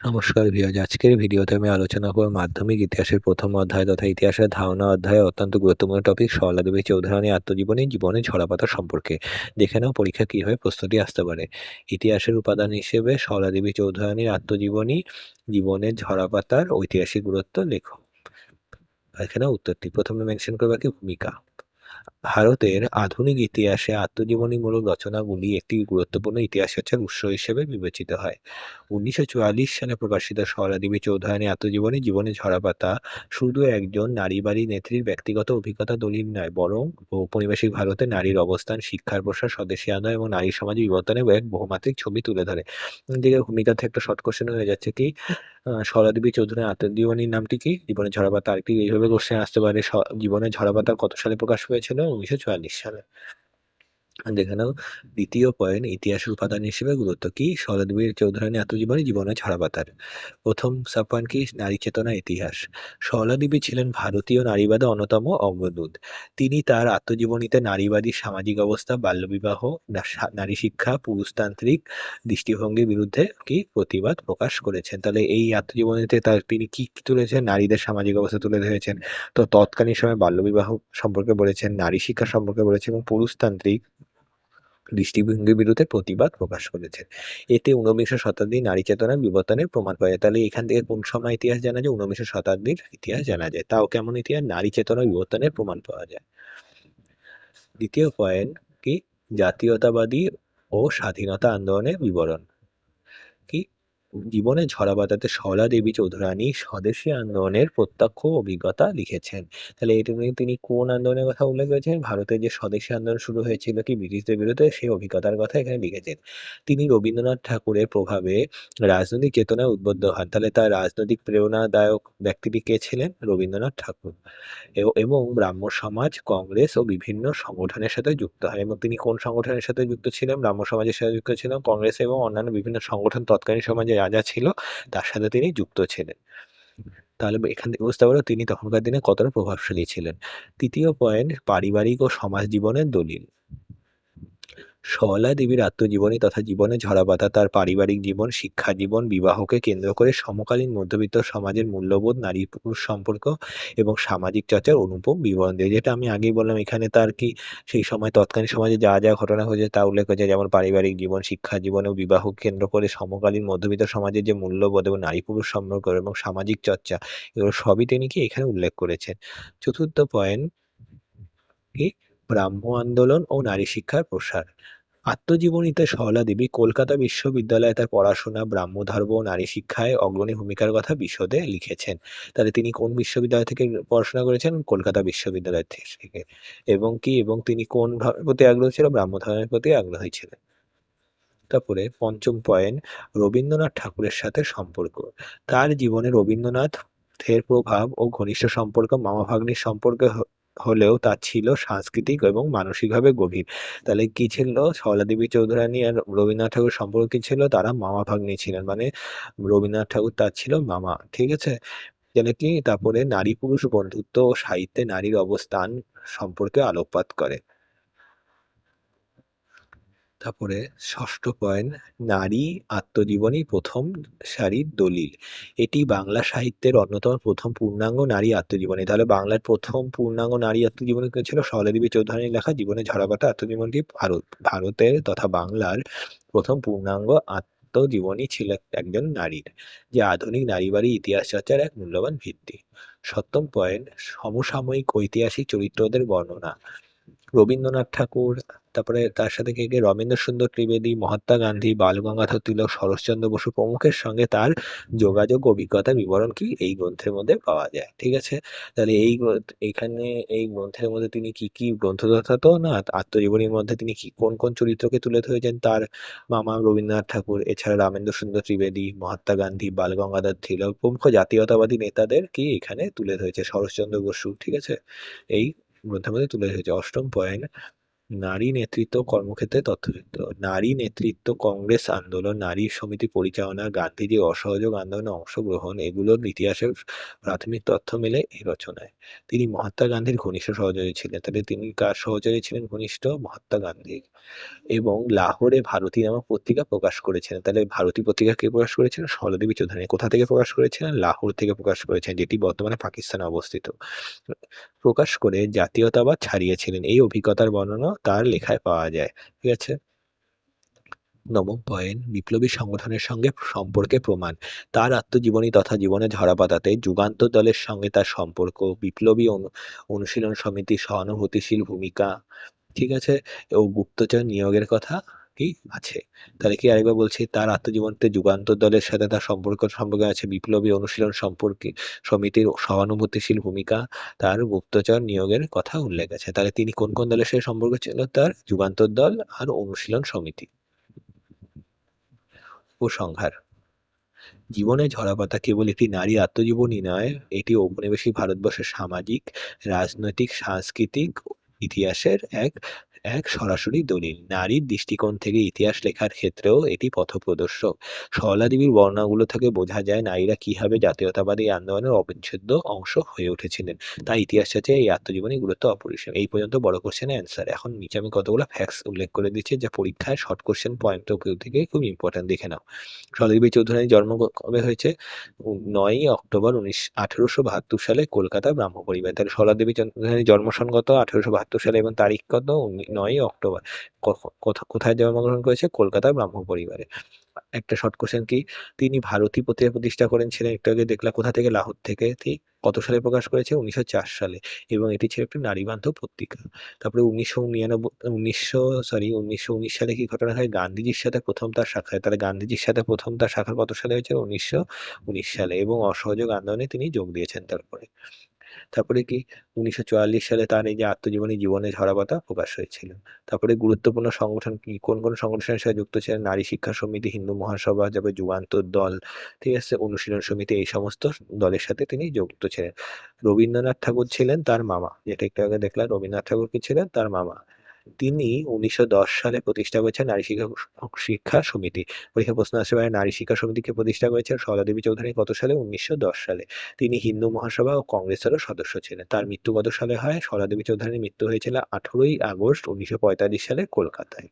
নমস্কার ভিউয়ার্স, আজকের ভিডিওতে আমি আলোচনা করব মাধ্যমিক ইতিহাসের প্রথম অধ্যায় তথা ইতিহাসের ধারণা অধ্যায়ে অত্যন্ত গুরুত্বপূর্ণ টপিক সরলা দেবী চৌধুরানী আত্মজীবনী, জীবনে ঝরাপাতা সম্পর্কে। দেখে নাও পরীক্ষা কীভাবে প্রস্তুতি আসতে পারে। ইতিহাসের উপাদান হিসেবে সরলা দেবী চৌধুরানীর আত্মজীবনী, জীবনের ঝরাপাতার ঐতিহাসিক গুরুত্ব লেখো। এখানে উত্তরটি। প্রথমে মেনশন করবে কি ভূমিকা। ভারতের আধুনিক ইতিহাসে আত্মজীবনীমূলক রচনাগুলি একটি গুরুত্বপূর্ণ ইতিহাসের উৎস হিসেবে বিবেচিত হয়। উনিশশো চুয়াল্লিশ সালে প্রকাশিত সরাদেবী চৌধুরানী আত্মজীবনী জীবনে ঝরাপাতা শুধু একজন নারীবাদী নেত্রীর ব্যক্তিগত অভিজ্ঞতা দলিল নয়, বরং ঔপনিবেশিক ভারতে নারীর অবস্থান, শিক্ষার প্রসার স্বদেশী আদায় এবং নারী সমাজে বিবর্তনের এক বহুমাত্রিক ছবি তুলে ধরে। দিকে ভূমিকা থেকে একটা শর্ট কোশ্চেন হয়ে যাচ্ছে কি সরাদেবী চৌধুরী আত্মজীবনীর নামটি কি? জীবনে ঝরাপাতা আরেকটি এইভাবে কোশ্চেন আসতে পারে জীবনে ঝরাপাতা কত সালে প্রকাশ 我去弄一下圈你下来 নাও, দ্বিতীয় পয়েন্ট ইতিহাসের উপাদান হিসেবে গুরুত্ব কি? শরৎবীর চৌধুরানী আত্মজীবনী জীবনে ছাড়াপাতার প্রথম সাব পয়েন্ট কি? নারী চেতনা ইতিহাস। সরলাদেবী ছিলেন ভারতীয় নারীবাদের অন্যতম অগ্রদূত। তিনি তার আত্মজীবনীতে নারীবাদী সামাজিক অবস্থা, বাল্যবিবাহ নারী শিক্ষা, পুরুষতান্ত্রিক দৃষ্টিভঙ্গির বিরুদ্ধে কি প্রতিবাদ প্রকাশ করেছেন? তাহলে এই আত্মজীবনীতে তার, তিনি কি তুলেছেন? নারীদের সামাজিক অবস্থা তুলে ধরেছেন। তো তৎকালীন সময় বাল্যবিবাহ সম্পর্কে বলেছেন, নারী শিক্ষা সম্পর্কে বলেছেন এবং পুরুষতান্ত্রিক দৃষ্টিভঙ্গির বিরুদ্ধে প্রতিবাদ প্রকাশ করেছেন এতে ঊনবিংশ শতাব্দীর নারী চেতনার বিবর্তনের প্রমাণ পাওয়া যায়। তাহলে এখান থেকে কোন সময় ইতিহাস জানা যায়? ঊনবিংশ শতাব্দীর ইতিহাস জানা যায়। তাও কেমন ইতিহাস? নারী চেতনার বিবর্তনের প্রমাণ পাওয়া যায়। দ্বিতীয় পয়েন্ট কি? জাতীয়তাবাদী ও স্বাধীনতা আন্দোলনের বিবরণ। কি? জীবনে ঝরাবাতাতে সরলা দেবী চৌধুরানী স্বদেশী আন্দোলনের প্রত্যক্ষ অভিজ্ঞতা লিখেছেন। তাহলে এটা তিনি কোন আন্দোলনের কথা উল্লেখ করেছেন? ভারতের যে স্বদেশী আন্দোলন শুরু হয়েছিল কি ব্রিটিশদের বিরুদ্ধে? সেই অভিজ্ঞতার কথা এখানে লিখেছেন। তিনি রবীন্দ্রনাথ ঠাকুরের প্রভাবে রাজনৈতিক চেতনায় উদ্বুদ্ধ হন। তাহলে তার রাজনৈতিক প্রেরণাদায়ক ব্যক্তিটি কে ছিলেন? রবীন্দ্রনাথ ঠাকুর। এবং ব্রাহ্ম সমাজ, কংগ্রেস ও বিভিন্ন সংগঠনের সাথে যুক্ত হয় এবং তিনি কোন সংগঠনের সাথে যুক্ত ছিলেন? ব্রাহ্ম সমাজের সাথে যুক্ত ছিলেন। কংগ্রেস এবং অন্যান্য বিভিন্ন সংগঠন তৎকালীন সমাজে রাজা ছিল, তার সাথে তিনি যুক্ত ছিলেন। তাহলে এখান থেকে বুঝতে পারো তিনি তখনকার দিনে কতটা প্রভাবশালী ছিলেন। তৃতীয় পয়েন্ট পারিবারিক ও সমাজ জীবনের দলিল। সরলা দেবীর আত্মজীবনী তথা জীবনে ঝরাপাতা তার পারিবারিক জীবন, শিক্ষা জীবন, বিবাহকে কেন্দ্র করে সমকালীন মধ্যবিত্ত সমাজের মূল্যবোধ, নারী পুরুষ সম্পর্ক এবং সামাজিক চর্চার অনুপম বিবরণ দেয়, যেটা আমি আগেই বললাম, এখানে তার কি সেই সময় তৎকালীন সমাজে যা যা ঘটনা হয়েছে তা উল্লেখ হয়েছে যেমন পারিবারিক জীবন, শিক্ষা জীবন ও বিবাহ কেন্দ্র করে সমকালীন মধ্যবিত্ত সমাজের যে মূল্যবোধ এবং নারী পুরুষ সম্পর্ক এবং সামাজিক চর্চা, এগুলো সবই তিনি কি এখানে উল্লেখ করেছেন। চতুর্থ পয়েন্ট কি? ব্রাহ্ম আন্দোলন ও নারী শিক্ষার প্রসার। আত্মজীবনীতে সরলা দেবী কলকাতা বিশ্ববিদ্যালয়ে তার পড়াশোনা, ব্রাহ্মধর্ম নারী শিক্ষায় অগ্রণী ভূমিকার কথা বিশদে লিখেছেন। তাহলে তিনি কোন বিশ্ববিদ্যালয় থেকে পড়াশোনা করেছেন? কলকাতা বিশ্ববিদ্যালয় থেকে। এবং কি? এবং তিনি কোন প্রতি আগ্রহী ছিল ব্রাহ্মধর্মের প্রতি আগ্রহী ছিলেন। তারপরে পঞ্চম পয়েন্ট, রবীন্দ্রনাথ ঠাকুরের সাথে সম্পর্ক। তার জীবনে রবীন্দ্রনাথের প্রভাব ও ঘনিষ্ঠ সম্পর্ক, মামা ভাগ্নির সম্পর্কে হলেও তা ছিল সাংস্কৃতিক এবং মানসিকভাবে গভীর। তাহলে কি ছিল? দেবী চৌধুরানী আর রবীন্দ্রনাথ ঠাকুর সম্পর্ক কি ছিল? তারা মামা ভাগ্নি ছিলেন মানে রবীন্দ্রনাথ ঠাকুর তার ছিল মামা, ঠিক আছে? যেন কি? তারপরে নারী পুরুষ বন্ধুত্ব ও সাহিত্যে নারীর অবস্থান সম্পর্কে আলোকপাত করে। তারপরে ষষ্ঠ পয়েন্ট নারী আত্মজীবনী প্রথম সারির দলিল। এটি বাংলা সাহিত্যের অন্যতম প্রথম পূর্ণাঙ্গ নারী আত্মজীবনী। তাহলে বাংলার প্রথম পূর্ণাঙ্গ নারী আত্মজীবনী ছিল? সরলাদেবী চৌধুরানীর লেখা জীবনে ঝরাপাতা আত্মজীবনটি ভারত, ভারতের তথা বাংলার প্রথম পূর্ণাঙ্গ আত্মজীবনী ছিল একজন নারীর, যে আধুনিক নারীবাড়ি ইতিহাস চর্চার এক মূল্যবান ভিত্তি। সপ্তম পয়েন্ট সমসাময়িক ঐতিহাসিক চরিত্রদের বর্ণনা। রবীন্দ্রনাথ ঠাকুর তারপরে তার সাথে কে কে? রবীন্দ্র সুন্দর ত্রিবেদী, মহাত্মা গান্ধী, বালগঙ্গাধর তিলক, শরৎচন্দ্র বসু প্রমুখের সঙ্গে তার যোগাযোগ, অভিজ্ঞতা, বিবরণ কি এই গ্রন্থের মধ্যে পাওয়া যায়, ঠিক আছে? তাহলে এই এখানে এই গ্রন্থের মধ্যে তিনি কি কি গ্রন্থ তো না? আত্মজীবনীর মধ্যে তিনি কি কোন কোন চরিত্রকে তুলে ধরেছেন? তার মামা রবীন্দ্রনাথ ঠাকুর, এছাড়া রামেন্দ্র সুন্দর ত্রিবেদী, মহাত্মা গান্ধী, বালগঙ্গাধর তিলক প্রমুখ জাতীয়তাবাদী নেতাদের কি এখানে তুলে ধরেছে? শরৎচন্দ্র বসু, ঠিক আছে? এই গ্রন্থের মধ্যে তুলে ধরেছে। অষ্টম পয়েন্ট নারী নেতৃত্ব কর্মক্ষেত্রে তথ্যচিত্র নারী নেতৃত্ব কংগ্রেস আন্দোলন, নারী সমিতি পরিচালনা, গান্ধীজি অসহযোগ আন্দোলনে অংশগ্রহণ, এগুলোর ইতিহাসের প্রাথমিক তথ্য মেলে এই রচনায়। তিনি মহাত্মা গান্ধীর ঘনিষ্ঠ সহযোগী ছিলেন। তাহলে তিনি কার সহযোগী ছিলেন? ঘনিষ্ঠ মহাত্মা গান্ধী এবং লাহোরে ভারতী নামক পত্রিকা প্রকাশ করেছিলেন। তাহলে ভারতী পত্রিকা কে প্রকাশ করেছিলেন? সরলাদেবী চৌধুরী। কোথা থেকে প্রকাশ করেছিলেন? লাহোর থেকে প্রকাশ করেছেন যেটি বর্তমানে পাকিস্তানে অবস্থিত। প্রকাশ করে জাতীয়তাবাদ ছাড়িয়েছিলেন। এই অভিজ্ঞতার বর্ণনা তার লেখায় পাওয়া যায়। ঠিক আছে? নবম পয়েন্ট, বিপ্লবী সংগঠনের সঙ্গে সম্পর্কে প্রমাণ। তার আত্মজীবনী তথা জীবনে ঝরাপাতাতে যুগান্তর দলের সঙ্গে তার সম্পর্ক, বিপ্লবী অনু- অনুশীলন সমিতি সহানুভূতিশীল ভূমিকা, ঠিক আছে? ও গুপ্তচর নিয়োগের কথা কি আছে। তাহলে কি আরেকবার বলছি, তার আত্মজীবনীতে যুগান্তর দলের সাথে তার সম্পর্ক, সম্পর্কে আছে বিপ্লবী অনুশীলন সম্পর্কে। সমিতির সহানুভূতিশীল ভূমিকা, তার গুপ্তচর নিয়োগের কথা উল্লেখ আছে। তাহলে তিনি কোন কোন দলের সাথে সম্পর্ক ছিল? তার যুগান্তর দল আর অনুশীলন সমিতি। উপসংহার। জীবনে ঝরাপাতা কেবল একটি নারী আত্মজীবনী নয়, এটি ঔপনিবেশিক ভারতবর্ষের সামাজিক, রাজনৈতিক, সাংস্কৃতিক ইতিহাসের এক এক সরাসরি দলিল। নারীর দৃষ্টিকোণ থেকে ইতিহাস লেখার ক্ষেত্রেও এটি পথপ্রদর্শক। সরলা দেবীর বর্ণনাগুলো থেকে বোঝা যায়, নারীরা কীভাবে জাতীয়তাবাদী আন্দোলনের অবিচ্ছেদ্য অংশ হয়ে উঠেছিলেন। তাই ইতিহাস সাথে এই আত্মজীবনী গুরুত্ব অপরিসীম। এই পর্যন্ত বড় কোশ্চেনের অ্যান্সার এখন নিচে আমি কতগুলো ফ্যাক্টস উল্লেখ করে দিচ্ছি, যা পরীক্ষায় short question point of view থেকে খুব ইম্পর্টেন্ট দেখে নাও। সরলাদেবী চৌধুরানীর জন্ম কবে হয়েছে? নয়ই অক্টোবর উনিশ, আঠেরোশো বাহাত্তর সালে কলকাতা ব্রাহ্ম পরিবার তাহলে সরলাদেবী চৌধুরানীর জন্মসন কত আঠেরোশো বাহাত্তর সালে এবং তারিখ কত? নয়ই অক্টোবর। কোথায় জন্মগ্রহণ করেছে? কলকাতার ব্রাহ্ম পরিবারে। একটা শর্ট কোশ্চেন কি? তিনি ভারতী প্রতিষ্ঠা করেছিলেন একটু আগে দেখলাম, কোথা থেকে? লাহোর থেকে। কত সালে প্রকাশ করেছে? উনিশশো চার সালে। এবং এটি ছিল একটি নারীবান্ধব পত্রিকা। তারপরে উনিশশো নিরানব্বই, উনিশশো সরি উনিশশো উনিশ সালে কি ঘটনা হয়? গান্ধীজির সাথে প্রথম তার সাক্ষাৎ তাহলে গান্ধীজির সাথে প্রথম তার সাক্ষাৎ কত সালে হয়েছে উনিশশো উনিশ সালে। এবং অসহযোগ আন্দোলনে তিনি যোগ দিয়েছেন তারপরে। তারপরে কি উনিশশো চুয়াল্লিশ সালে তার এই যে আত্মজীবনী জীবনে ঝরাপাতা প্রকাশ হয়েছিল। তারপরে গুরুত্বপূর্ণ সংগঠন কি, কোন কোন সংগঠনের সাথে যুক্ত ছিলেন? নারী শিক্ষা সমিতি, হিন্দু মহাসভা যাবে যুগান্তর দল, ঠিক আছে? অনুশীলন সমিতি, এই সমস্ত দলের সাথে তিনি যুক্ত ছিলেন। রবীন্দ্রনাথ ঠাকুর ছিলেন তার মামা। যেটা একটু আগে দেখলাম, রবীন্দ্রনাথ ঠাকুর কি ছিলেন? তার মামা। তিনি উনিশশো দশ সালে প্রতিষ্ঠা করেছেন নারী শিক্ষা শিক্ষা সমিতি। পরীক্ষা প্রশ্ন আসতে পারে নারী শিক্ষা সমিতিকে প্রতিষ্ঠা করেছেন সরলাদেবী চৌধুরী কত সালে? উনিশশো দশ সালে। তিনি হিন্দু মহাসভা ও কংগ্রেসেরও সদস্য ছিলেন। তার মৃত্যু কত সালে হয়? সরলাদেবী চৌধুরীর মৃত্যু হয়েছিল আঠেরোই আগস্ট উনিশশো পঁয়তাল্লিশ সালে কলকাতায়।